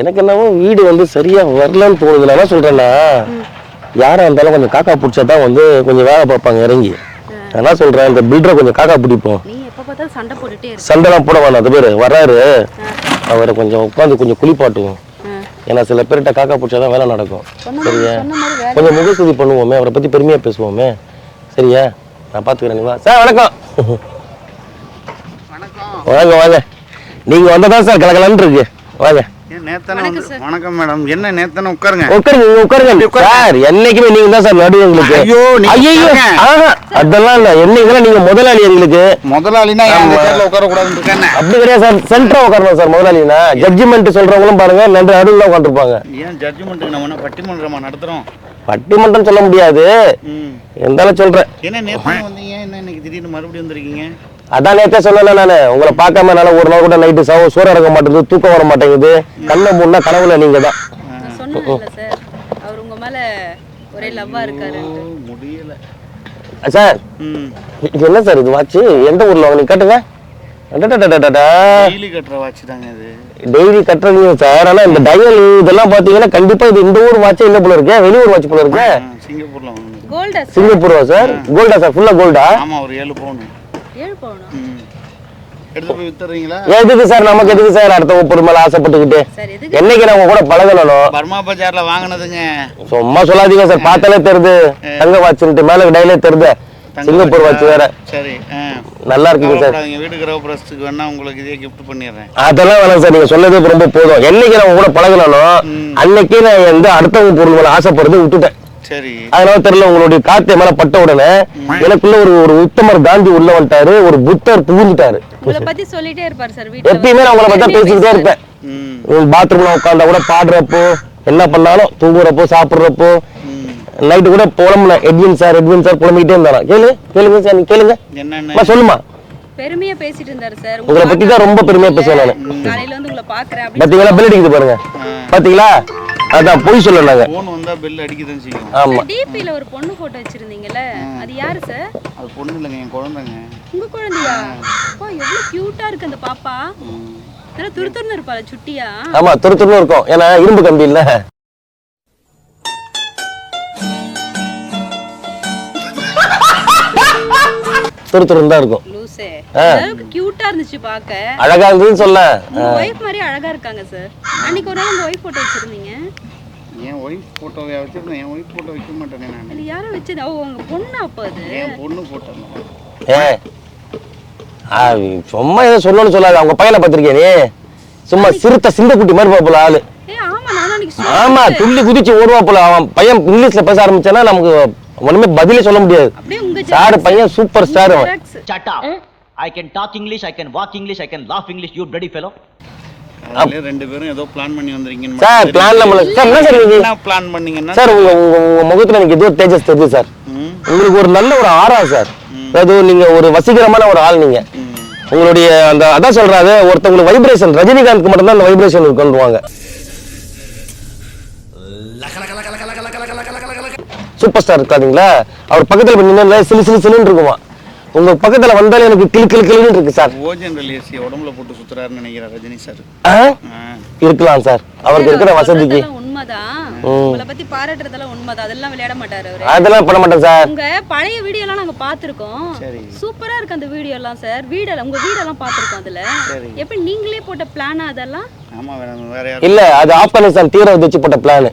எனக்கு என்னவோ வீடு வந்து சரியா வரலன்னு நான் என்ன சொல்றேன்னா யாரா இருந்தாலும் கொஞ்சம் காக்கா பிடிச்சா தான் வந்து கொஞ்சம் வேலை பார்ப்பாங்க இறங்கி. நான் என்ன சொல்றேன் இந்த பில்டரை கொஞ்சம் காக்கா பிடிப்போம். நீ எப்ப பார்த்தாலும் சண்டை போட்டுட்டே இருக்க சண்டைலாம் போட வேணாம் அது பேர். வர்றாரு அவரை கொஞ்சம் உட்காந்து கொஞ்சம் குளிப்பாட்டுவோம். ஏன்னா சில பேர்கிட்ட காக்கா பிடிச்சா தான் வேலை நடக்கும். சரியா? கொஞ்சம் முகஸ்துதி பண்ணுவோமே அவரை பத்தி பெருமையா பேசுவோமே. சரியா? நான் பாத்துக்கிறேன் நீ வா. சார் வணக்கம். வணக்கம். வாங்க வாங்க. நீங்க வந்ததான் சார்? கலகலன்னு இருக்கு. வாங்க. நேத்தானே வந்து வணக்கம் மேடம். என்ன நேத்தானே உட்காருங்க. உட்காருங்க உட்காருங்க. சார் என்னைக்குமே நீங்க தான் சார் நடுவு எங்களுக்கு. ஐயோ, ஐயோ அதெல்லாம் இல்ல. என்னைக்குலாம் நீங்க முதலாளி எங்களுக்கு. முதலாளினா சேர்ல உட்கார கூடாதுன்னு இருக்கேன். அப்படி கிடையாது சார். சென்டரா உட்காரணும் சார் முதலாளினா. ஜட்ஜ்மெண்ட் சொல்றவங்களும் பாருங்க நடு நடுவில் உட்காந்துருப்பாங்க ஏன் ஜட்ஜ்மெண்ட்டுக்கு நம்ம என்ன பட்டிமன்றமா நடத்துறோம்? பட்டிமன்றம் சொல்ல முடியாது. ம். இருந்தாலும் சொல்றேன். என்ன நேத்தானே வந்தீங்க என்ன இன்னைக்கு திடீர்னு மறுபடியும் வந்திருக்கீங்க? அதான் நேத்தே சொன்னல நானு. உங்களை பார்க்காம என்னால ஒரு நாள் கூட நைட்டு சவ சோறு இறங்க மாட்டேங்குது தூக்கம் வர மாட்டேங்குது. கண்ணை மூணா கனவுல நீங்க தான் சார் அவர் உங்க மேல ஒரே லவ்வா இருக்காரு. ஓ, முடியல. சார் ம். இது என்ன சார் இது வாட்ச் எந்த ஊர்ல? வாங்க நீ கட்டுங்க. டெய்லி கட்டுற வாட்ச் தாங்க இது. டெய்லி கட்டுறீங்க சார் ஆனா இந்த டயல் இதெல்லாம் பாத்தீங்கன்னா கண்டிப்பா இது இந்த ஊர் வாட்சே இல்ல போல இருக்கே. வெளியூர் வாட்ச் போல இருக்கே. சிங்கப்பூர்ல சிங்கப்பூர்வா சார் கோல்டா சார் ஃபுல்லா கோல்டா ஆமா ஒரு ஏழு பவுன். ஏழு பவுனா ம். எடுத்து போய் வித்துறீங்களா எதுக்கு சார்? நமக்கு எதுக்கு சார்? அடுத்தவங்க பொறுமை மேல ஆசைப்பட்டுக்கிட்டு. என்னைக்கு நான் உங்க கூட பழகணும் பர்மா பஜார்ல வாங்கினதுங்க. சும்மா சொல்லாதீங்க சார். பார்த்தாலே தெரியுது தங்க வாட்ச்ன்ட்டு மேல டைலே தங்க சிங்கப்பூர் வாட்ச் வேற. சரி நல்லா இருக்குங்க சார். கவலைப்படாதீங்க. வீடு கிரகப்பிரஸ்துக்கு வேணா உங்களுக்கு இதே gift பண்ணிடுறேன். அதெல்லாம் வேணாம் சார். நீங்க சொன்னது ரொம்ப போதும். என்னைக்கு நான் உங்க கூட பழகணும் அன்னைக்கு நான் வந்து அடுத்தவங்க பொருள் மேல ஆசைப்படுறது விட்டுட்டேன். சரி. அதனால தெரியல உங்களுடைய காத்து மேல பட்ட உடனே எனக்குள்ள ஒரு ஒரு உத்தமர் காந்தி உள்ள வந்துட்டாரு ஒரு புத்தர் புகுந்துட்டாரு. உங்களை பத்தி சொல்லிட்டே இருப்பாரு சார் வீட்டுல எப்பயுமே நான் உங்களை பத்தி பேசிக்கிட்டே இருப்பேன் ம். பாத்ரூம்ல உட்காந்தா கூட பாடுறப்போ என்ன பண்ணாலும் தூங்குறப்போ சாப்பிடுறப்போ ம். நைட்டு கூட புலம்புல. எட்வின் சார் எட்வின் சார் புலம்பிக்கிட்டே இருந்தாரா? கேளு கேளுங்க சார் நீ கேளுங்க. என்னென்ன? அம்மா, சொல்லுமா பெருமையா பேசிட்டு இருந்தாரு சார். உங்களை பத்தி தான் ரொம்ப பெருமையா பேசுவேன் நானு. காலையில வந்து உங்களை பாக்குறேன் அப்படின்னு பாத்தீங்களா? பில் அடிக்குது பாருங்க. பாத்தீங்களா? அதான் பொய் சொல்ல நாங்க ஃபோன் வந்தா பெல் அடிக்குதுன்னு செய்யும். ஆமா. டிபில ஒரு பொண்ணு போட்டோ வச்சிருந்தீங்கல்ல? அது யாரு சார் அது பொண்ணு இல்லைங்க என் குழந்தைங்க. உங்க குழந்தையா? அப்பா எவ்வளவு கியூட்டா இருக்கு அந்த பாப்பா. நல்லா துரு துருன்னு இருப்பாள சுட்டியா? ஆமா துரு துருன்னு இருக்கும். ஏன்னா இரும்பு கம்பி இல்ல. துரு துருன்னு தான் இருக்கும். லூசே. அளவுக்கு கியூட்டா இருந்துச்சு பாக்க அழகா இருந்ததுன்னு சொல்ல. உங்க ஒய்ஃப் மாதிரி அழகா இருக்காங்க சார் அன்னைக்கு ஒரு நாள் உங்க ஒய்ஃப் போட்டோ வச்சிருந்தீங்க? என் ஒய்ஃப் ஃபோட்டோவை வச்சிருந்தேன். என் ஒய்ஃப் ஃபோட்டோ வைக்க மாட்டேனே நான். அது யாரோ வச்சது? ஓ உங்க பொண்ணு அப்போ அது? என் பொண்ணு போட்டேன் ஏ. ஆ, சும்மா ஏதோ சொல்லணும்னு சொல்லாது. அவங்க பையனை பார்த்திருக்கியா நீ? சும்மா சிறுத்தை சிங்கக்குட்டி மாதிரி போல ஆளு. ஆமா துள்ளி குதிச்சு ஓடுவா போல அவன் பையன் இங்கிலீஷ்ல பேச ஆரம்பிச்சானா நமக்கு ஒண்ணுமே பதிலே சொல்ல முடியாது. அப்படியே உங்க சார் பையன் சூப்பர் ஸ்டார் அவன். can talk English, I can walk English, I can laugh English, you bloody fellow. அதுல ரெண்டு பேரும் ஏதோ பிளான் பண்ணி சார் பிளான் நம்மள சார் என்ன சார். இது? என்ன பிளான் பண்ணீங்கன்னா? சார் உங்க உங்க உங்க முகத்துல எனக்கு ஏதோ தேஜஸ் தெரியுது சார். உங்களுக்கு ஒரு நல்ல ஒரு ஆறா சார். அதாவது நீங்க ஒரு வசீகரமான ஒரு ஆள் நீங்க. உங்களுடைய அந்த அதான் சொல்றாரு ஒருத்தவங்களுக்கு வைப்ரேஷன் ரஜினிகாந்த் மட்டும் தான் அந்த வைப்ரேஷன் இருக்குன்னுவாங்க. சூப்பர் ஸ்டார் இருக்காதுங்களா? அவர் பக்கத்துல போய் நின்னா சிலு சிலு சிலுன்னு இருக்குமா? உங்க பக்கத்துல வந்தாலே எனக்கு கிளு கிளு கிளுன்னு இருக்கு சார். ஓஜன் ரிலேசி உடம்புல போட்டு சுத்துறாருன்னு நினைக்கிறேன் ரஜினி சார். இருக்கலாம் சார். அவருக்கு இருக்கிற வசதிக்கு. உண்மைதான். உங்களை பத்தி பாராட்டுறதெல்லாம் உண்மைதான். அதெல்லாம் விளையாட மாட்டாரு அவரு. அதெல்லாம் பண்ண மாட்டேன் சார். உங்க பழைய வீடியோ எல்லாம் நாங்க பாத்திருக்கோம் சரி. சூப்பரா இருக்கு அந்த வீடியோ எல்லாம் சார். வீடெல்லாம் உங்க வீடெல்லாம் பாத்திருக்கோம் அதுல. எப்படி நீங்களே போட்ட பிளானா அதெல்லாம்? ஆமா வேற யாரும் இல்ல அது ஆப்கானிஸ்தான் தீவிர வச்சு போட்ட பிளான்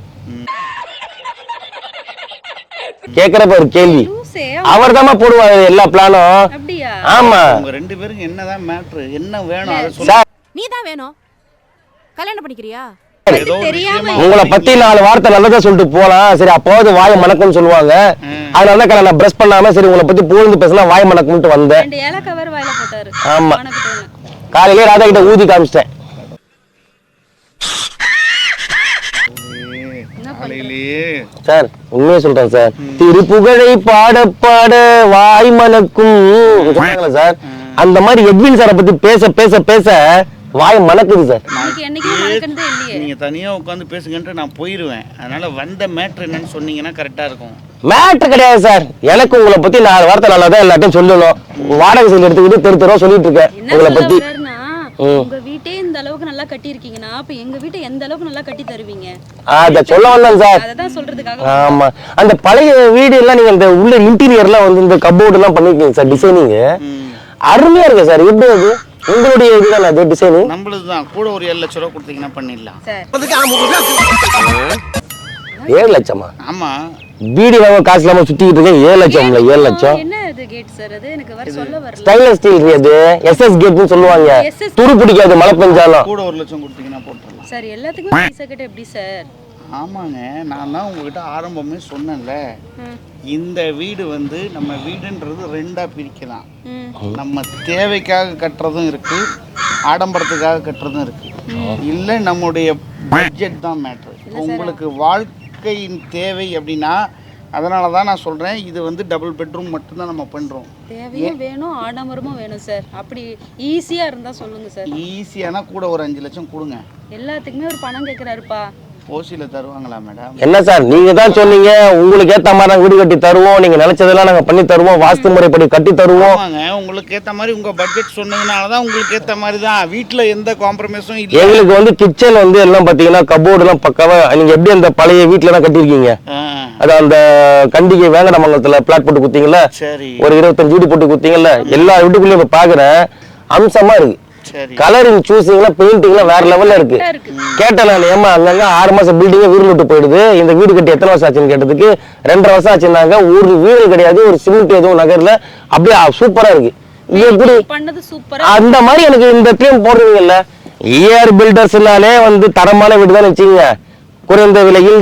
கேக்குறப்ப ஒரு கேள்வி. அவர் போடுவாரு எல்லா பிளானும். அப்படியா? ஆமா. உங்க ரெண்டு பேருக்கு என்னதான் மேட்ரு என்ன வேணும் அதை சொல்லு. சார். நீ தான் வேணும். கல்யாணம் பண்ணிக்கிறியா? உங்களை பத்தி நாலு வார்த்தை நல்லதா சொல்லிட்டு போலாம். சரி அப்போது வாய மணக்கும்னு சொல்லுவாங்க. அதனால தான் நான் பிரஷ் பண்ணாம சரி உங்களை பத்தி புகழ்ந்து பேசலாம் வாய மணக்கும்ட்டு வந்தேன். ஆமா. வணக்கத்தோட. காலையிலே ராதா கிட்ட ஊதி காமிச்சிட்டேன். சார் உண்மையை சொல்றேன் சார். திருப்புகழை பாட பாட வாய் மணக்கும். சார்? அந்த மாதிரி எட்வின் சாரை பத்தி பேச பேச பேச வாய் மணக்குது சார். நீங்க தனியா உட்காந்து பேசுங்கன்ட்டு நான் போயிருவேன். அதனால வந்த மேட்ரு என்னன்னு சொன்னீங்கன்னா கரெக்டா இருக்கும். மேட்ரு கிடையாது சார். எனக்கு உங்களை பத்தி நாலு வார்த்தை நல்லா தான் எல்லாத்தையும் சொல்லணும் வாடகை சைடு எடுத்துக்கிட்டு தெரு தெருவா சொல்லிட்டு இருக்கேன் உங்களை பத்தி. உங்க வீட்டே இந்த அளவுக்கு நல்லா கட்டி இருக்கீங்கன்னா அப்ப எங்க வீட்டை எந்த அளவுக்கு நல்லா கட்டி தருவீங்க? அத சொல்ல வந்தேன் சார். அததான் சொல்றதுக்காக ஆமா. அந்த பழைய வீடு எல்லாம் நீங்க இந்த உள்ள இன்டீரியர்லாம் வந்து இந்த கபோர்டு எல்லாம் பண்ணிருக்கீங்க சார் டிசைனிங் அருமையா இருக்கு சார். எப்படி அது? உங்களுடைய இதுதானே அது டிசைனிங் நம்மளது தான் கூட ஒரு ஏழு லட்ச ரூபா கொடுத்தீங்கன்னா பண்ணிடலாம். சார். ஏழு லட்சமா? ஆமா. வீடு வாங்க காசு இல்லாம சுத்திக்கிட்டு இருக்கேன். ஏழு லட்சம்ல ஏழு லட்சம். என்ன இது கேட் சார் அது? எனக்கு வர சொல்ல வரல. ஸ்டைலஸ் ஸ்டீல் அது? எஸ்எஸ் கேட்னு சொல்லுவாங்க. துரு பிடிக்காது மழை பெஞ்சாலும். கூட ஒரு லட்சம் கொடுத்தீங்கன்னா போட்டுடலாம். சார் எல்லாத்துக்குமே பைசா கிட்ட எப்படி சார் ஆமாங்க. நான் தான் உங்ககிட்ட ஆரம்பமே சொன்னேன்ல. இந்த வீடு வந்து நம்ம வீடுன்றது ரெண்டா பிரிக்கலாம். நம்ம தேவைக்காக கட்டுறதும் இருக்கு ஆடம்பரத்துக்காக கட்டுறதும் இருக்கு. இல்லை நம்முடைய பட்ஜெட் தான் மேட்ரு உங்களுக்கு வாழ்க்கையின் தேவை அப்படின்னா அதனால தான் நான் சொல்கிறேன் இது வந்து டபுள் பெட்ரூம் மட்டும்தான் நம்ம பண்ணுறோம் தேவையும் வேணும் ஆடம்பரமும் வேணும் சார். அப்படி ஈஸியா இருந்தா சொல்லுங்க சார். ஈஸியானா கூட ஒரு அஞ்சு லட்சம் கொடுங்க. எல்லாத்துக்குமே ஒரு பணம் கேக்குறாருப்பா. ஓசியில் தருவாங்களா மேடம் என்ன சார் நீங்க தான் சொன்னீங்க உங்களுக்கு ஏத்த மாதிரி நாங்க வீடு கட்டி தருவோம் நீங்க நினைச்சதெல்லாம் நாங்க பண்ணி தருவோம் வாஸ்து முறைப்படி கட்டி தருவோம். ஆமாங்க உங்களுக்கு ஏற்ற மாதிரி உங்கள் பட்ஜெட் சொன்னதுனால தான் உங்களுக்கு ஏற்ற மாதிரி தான். வீட்டில் எந்த காம்ப்ரமைஸும் இல்லை. எங்களுக்கு வந்து கிச்சன் வந்து எல்லாம் பாத்தீங்கன்னா கபோர்டு எல்லாம் பக்காவா நீங்க எப்படி அந்த பழைய கட்டியிருக்கீங்க? ஆ, அது அந்த கண்டிகை வேங்கடமங்கலத்துல பிளாட் போட்டு குத்தீங்கல்ல? சரி. ஒரு இருபத்தஞ்சு வீடு போட்டு குத்தீங்கல்ல? எல்லா வீட்டுக்குள்ளயும் இப்ப பாக்குறேன் அம்சமா இருக்கு. சரி கலரிங் சூசிங்லாம் பெயிண்டிங்லாம் வேற லெவல்ல இருக்கு. கேட்டேன் நான் ஏமா அங்கங்க ஆறு மாசம் பில்டிங்கே வீடு விட்டு போயிடுது. இந்த வீடு கட்டி எத்தனை வருஷம் ஆச்சுன்னு கேட்டதுக்கு ரெண்டரை வருஷம் ஆச்சுன்னாங்க. ஒரு வீடு கிடையாது ஒரு சிமெண்ட் எதுவும் நகர்ல. அப்படியே சூப்பரா இருக்கு. இது எப்படி? பண்ணது சூப்பரா அந்த மாதிரி எனக்கு இந்த டைம் போடுறீங்கல்ல. ஏஆர் பில்டர்ஸ்னாலே வந்து தரமான வீடு தான் வச்சுங்க குறைந்த விலையில்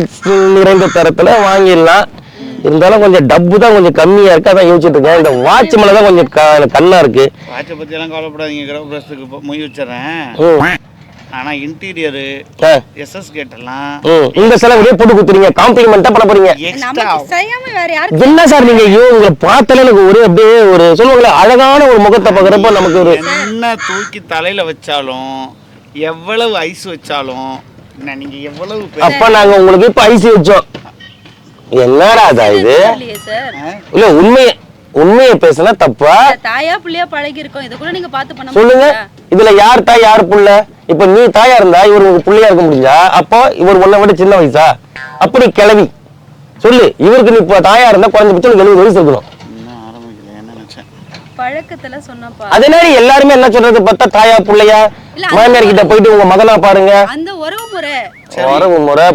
நிறைந்த தரத்துல வாங்கிடலாம். இருந்தாலும் கொஞ்சம் டப்பு தான் கொஞ்சம் கம்மியா இருக்கு அதான் யோசிச்சுட்டு இருக்கேன் இந்த வாட்ச் மேல தான் கொஞ்சம் க- எனக்கு கண்ணா இருக்கு வாட்சை பற்றியெல்லாம் கவலைப்படாதீங்க கிரகப்பிரசத்துக்கு மொய் வச்சிடறேன் ம். ஆனால் இன்டீரியரு. எஸ்எஸ் கேட்டெல்லாம் ம். இந்த செலவு போட்டு கொடுத்துறீங்க காம்ப்ளிமெண்டா பண்ண போறீங்க என்ன சார் நீங்க ஐயோ உங்களை பார்த்தாலே எனக்கு ஒரு அப்படியே ஒரு சொல்லுவாங்களே அழகான ஒரு முகத்தை பார்க்குறப்ப நமக்கு ஒரு என்ன தூக்கி தலையில வச்சாலும் எவ்வளவு ஐஸ் வச்சாலும் நீங்க எவ்வளவு அப்ப நாங்க உங்களுக்கு இப்ப ஐசி வச்சோம் என்னடா அதா இது இல்ல உண்மையை உண்மையை பேசினா தப்பா? தாயா புள்ளையா பழகி இருக்கோம் இதை கூட நீங்க பார்த்து பண்ண சொல்லுங்க? இதுல யார் தாய் யார் புள்ள? இப்ப நீ தாயா இருந்தா இவர் உங்க புள்ளையா இருக்க முடிஞ்சா அப்போ இவர் உன்னை விட சின்ன வயசா? அப்படி கிளவி. சொல்லு இவருக்கு நீ இப்ப தாயா இருந்தா குறைஞ்சபட்சம் எழுபது வயசு இருக்கணும். பழக்கத்துல சொன்னப்பா. அதனால எல்லாருமே என்ன சொல்றது பார்த்தா தாயா புள்ளையா? மாமியார் கிட்ட போயிட்டு உங்க மகனா பாருங்க. அந்த உறவு முறை. வரவு முறை.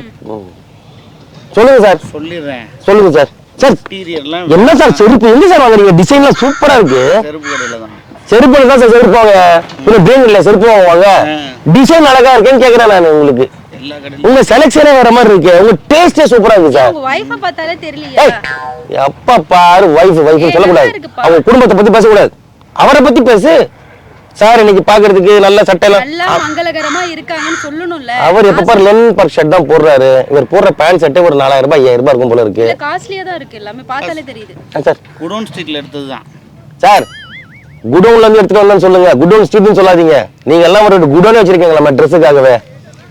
சொல்லுங்க சார். சொல்லிடுறேன். சொல்லுங்க சார். சார் இன்டீரியர்லாம் என்ன சார் செருப்பு? எங்க சார் வாங்குறீங்க? டிசைன்லாம் சூப்பரா இருக்கு. செருப்பு கடையில் தான் செருப்பு தான் சார் செருப்பு வாங்க. இல்ல பிரெயின் இல்ல செருப்பு வாங்குவாங்க டிசைன் அழகா இருக்கேன்னு கேக்குறேன் நான் உங்களுக்கு. உங்க செலக்ஷனே வேற மாதிரி இருக்கு. உங்க டேஸ்டே சூப்பரா இருக்கு சார். உங்க வைஃபை பார்த்தாலே தெரியலையா? ஏய் எப்ப பாரு வைஃப் வைஃப் நல்லா இருக்குப்பா. அவங்க குடும்பத்தை பத்தி பேசக்கூடாது. அவரை பத்தி பேசு. சார் இன்னைக்கு பாக்குறதுக்கு நல்ல சட்டையெல்லாம் நல்லா மங்களகரமா இருக்காங்கன்னு சொல்லணும்ல. அவர் எப்ப பாரு லென் பர் ஷர்ட் தான் போடுறாரு. இவர் போடுற பேண்ட் ஷர்ட்டே ஒரு நாலாயிரம் ரூபாய் ஐயாயிரம் ரூபாய் இருக்கும் போல இருக்கு. இல்ல காஸ்ட்லியா தான் இருக்கு எல்லாமே பார்த்தாலே தெரியுது. சார். குடோன் ஸ்ட்ரீட்ல எடுத்தது தான். சார் குடோன்ல இருந்து எடுத்துட்டு வந்தேன்னு சொல்லுங்க. குடோன் ஸ்ட்ரீட்னு சொல்லாதீங்க. நீங்க எல்லாம் ஒரு குடோனே வச்சிருக்கீங்களா நம்ம ட்ரெஸ்ஸுக்காகவே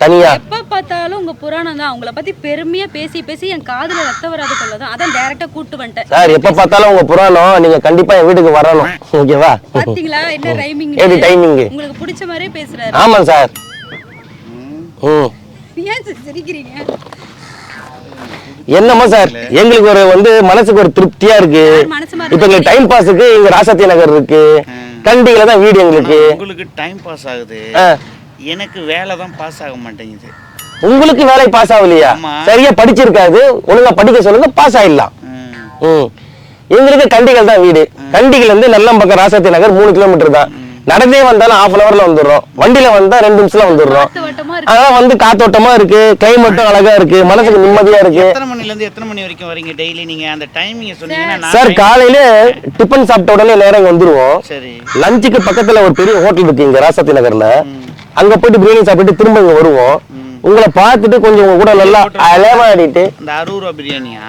தனியா? எப்ப பார்த்தாலும் உங்க புராணம் தான். உங்களை பத்தி பெருமையா பேசி பேசி என் காதுல ரத்த வராது கொள்ளதான் அதான் டைரக்டா கூட்டு வந்துட்டேன். சார் எப்ப பார்த்தாலும் உங்க புராணம் நீங்க கண்டிப்பா என் வீட்டுக்கு வரணும். ஓகேவா? பாத்தீங்களா? என்ன ரைமிங் எப்படி timing? உங்களுக்கு பிடிச்ச மாதிரியே பேசுறாரு. ஆமாம் சார். ம். ஏன் சார் சிரிக்கிறீங்க? என்னமோ சார் எங்களுக்கு ஒரு வந்து மனசுக்கு ஒரு திருப்தியா இருக்கு. இப்ப எங்களுக்கு டைம் பாஸுக்கு இங்க ராசத்தி நகர் இருக்கு. கண்டியில தான் வீடு எங்களுக்கு. உங்களுக்கு டைம் பாஸ் ஆகுது. ஆ. எனக்கு வேலை தான் பாஸ் ஆக மாட்டேங்குது. உங்களுக்கு வேலை பாஸ் ஆகலையா. சரியா படிச்சிருக்காது. ஒழுங்கா படிக்க சொல்லுங்க பாஸ் ஆயிடலாம். எங்களுக்கு கண்டிகள் தான் வீடு. கண்டிகள் இருந்து நெல்லம்பக்கம் ராசத்தி நகர் மூணு கிலோமீட்டர் தான். நடந்தே வந்தாலும் ஹாஃப் அன் ஹவர்ல வந்துடுறோம். வண்டியில வந்தா ரெண்டு நிமிஷத்துல வந்துடுறோம். காத்து வட்டமா இருக்கு. அதான் வந்து காத்தோட்டமா இருக்கு. கிளைமேட்டும் அழகா இருக்கு. மனசுக்கு நிம்மதியா இருக்கு. எத்தனை மணில இருந்து எத்தனை மணி வரைக்கும் வரீங்க டெய்லி நீங்க அந்த டைமிங் சொன்னீங்கன்னா நான் சார் காலையில டிபன் சாப்பிட்ட உடனே நேரம் இங்க வந்துருவோம். சரி. லஞ்சுக்கு பக்கத்துல ஒரு பெரிய ஹோட்டல் இருக்கு இங்க ராசத்தி நகர்ல. அங்க போயிட்டு பிரியாணி சாப்பிட்டு திரும்ப இங்க வருவோம். உங்களை பார்த்துட்டு கொஞ்சம் உங்க கூட நல்லா அலவாடிட்டு இந்த அறுபது ரூபா பிரியாணியா?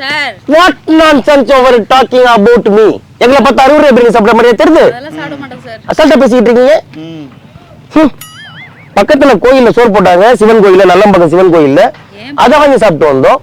Sir. What nonsense over talking about me எங்களை பார்த்து அறுபது ரூபாய் பிரியாணி சாப்பிட மாதிரியே தெரியுது? அதெல்லாம் சாப்பிட மாட்டோம் சார். அசால்ட்டா பேசிக்கிட்டு இருக்கீங்க. பக்கத்துல கோயில்ல சோறு போட்டாங்க. சிவன் கோயில்ல நல்லம்பக்கம் சிவன் கோயில்ல. அதை வாங்கி சாப்பிட்டு வந்தோம்.